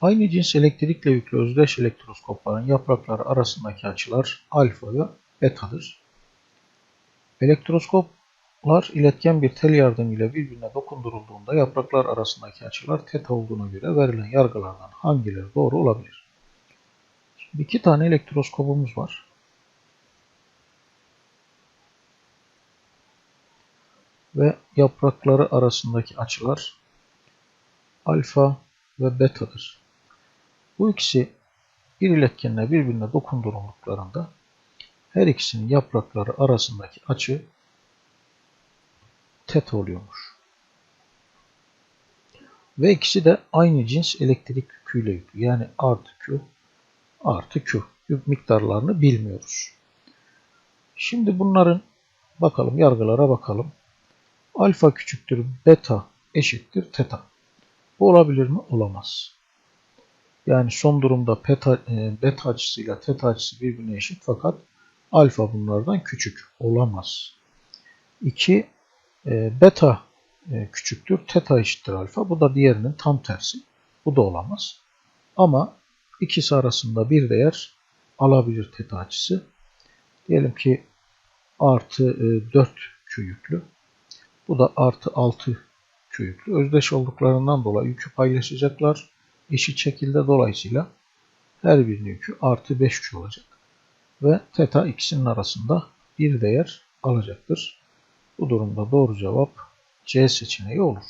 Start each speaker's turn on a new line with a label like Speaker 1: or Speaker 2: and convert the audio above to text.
Speaker 1: Aynı cins elektrikle yüklü özdeş elektroskopların yaprakları arasındaki açılar alfa ve betadır. Elektroskoplar iletken bir tel yardımıyla birbirine dokundurulduğunda yapraklar arasındaki açılar teta olduğuna göre verilen yargılardan hangileri doğru olabilir? Şimdi iki tane elektroskopumuz var. Ve yaprakları arasındaki açılar alfa ve betadır. Bu ikisi bir iletkenle birbirine dokundurulduklarında her ikisinin yaprakları arasındaki açı teta oluyormuş. Ve ikisi de aynı cins elektrik yüküyle yüklü. Yani artı Q artı Q. Yük miktarlarını bilmiyoruz. Şimdi bunların bakalım yargılara bakalım. Alfa küçüktür beta eşittir teta. Bu olabilir mi? Olamaz. Yani son durumda beta, e, beta açısıyla teta açısı birbirine eşit fakat alfa bunlardan küçük olamaz. 2 e, beta e, küçüktür teta eşittir alfa. Bu da diğerinin tam tersi. Bu da olamaz. Ama ikisi arasında bir değer alabilir teta açısı. Diyelim ki artı e, 4 Q yüklü. Bu da artı 6 Q yüklü. Özdeş olduklarından dolayı yükü paylaşacaklar. Eşit şekilde dolayısıyla her birinin yükü artı 5Q olacak. Ve teta ikisinin arasında bir değer alacaktır. Bu durumda doğru cevap C seçeneği olur.